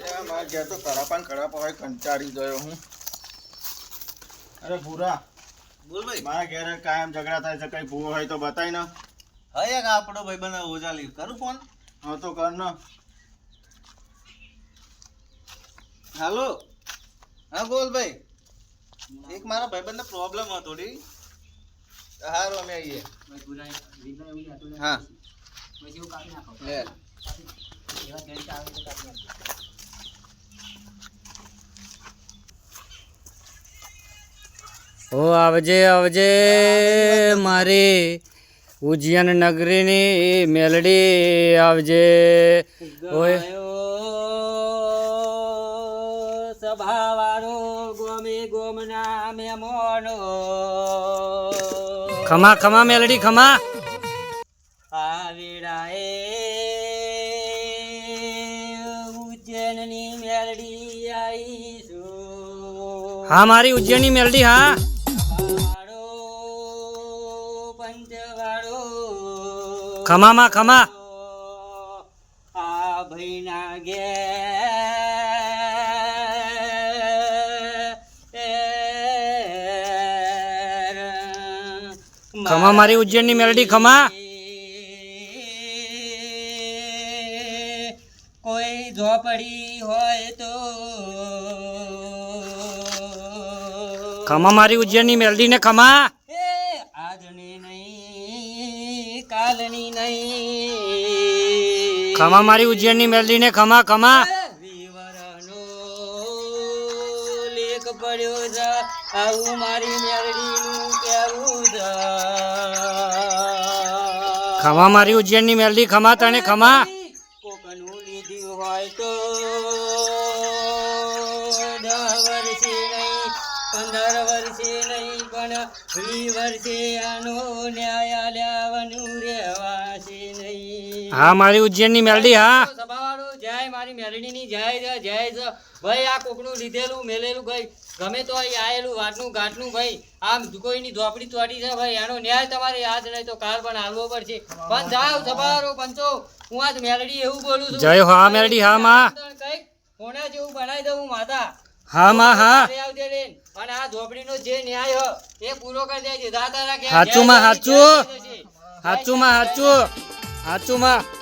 એ મારા ઘેર તો હોય કંટાળી ગયો હું. અરે ભૂરા બોલ ભાઈ. મારા ઘેર કાયમ ઝઘડા થાય છે કઈ ભૂવો હોય તો બતાય ને. હા એક આપણો ભાઈ બને ઓજાલી કરું ફોન હા તો કર ને. હાલો. હા બોલ ભાઈ. એક મારા ભાઈબંધને પ્રોબ્લેમ હતો થોડી હારું અમે આવીએ. હા. લે ઓ આવજે આવજે મારી ઉજ્જૈન નગરીની મેલડી આવજે. ઓય. સભાવાળો ગોમે ગોમના મેમોનો. ખમા ખમા મેલડી ખમા. આ વેળાએ મેલડી આવીશું હા મારી ઉજ્જૈનની મેલડી હા. ખમા માં ખમા. આ ભાઈના ગે ખમા મારી ઉજ્જૈનની મેલડી ખમા. ઝોપડી હોય તો. ખમા મારી ઉજ્જૈનની મેલડી ને ખમા આજની નહીં કાલની નહીં. ખમા મારી ઉજ્જૈનની મેલડી ને ખમા. ખમા પડ્યો આવું મારી મેરડીનું કેવું છે. ખમા મારી ઉજ્જૈનની મેલડી ખમા તને ખમા. હોય દસ વર્ષે નહીં, પંદર વર્ષે નહીં, પણ વી વર્ષે આનો ન્યાય લેવાનું રહેવાશે નહીં. હા, મારી ઉજ્જૈનની મેલડી, હા. જય મારી મેલડીની જય જય જય જય ભાઈ આ કોકનું લીધેલું મેલેલું ભાઈ ગમે તો અહીં આવેલું વાતનું ગાંઠનું ભાઈ આમ કોઈની ઝોપડી તોડી છે ભાઈ એનો ન્યાય તમારે યાદ નહીં તો કાલ પણ હાલવો પડશે પણ જાઓ સભાવાળો પંચો હું આજ મેલડી એવું બોલું છું જય હા મેલડી હા માં કંઈક કોના જેવું બનાવી દઉં હું માતા હા માં હા. અને આ ઝોપડીનો જે ન્યાય હો એ પૂરો કરી દેજે દાદા રાખે હાચું માં હાચું. હાચું માં હાચું હાચું માં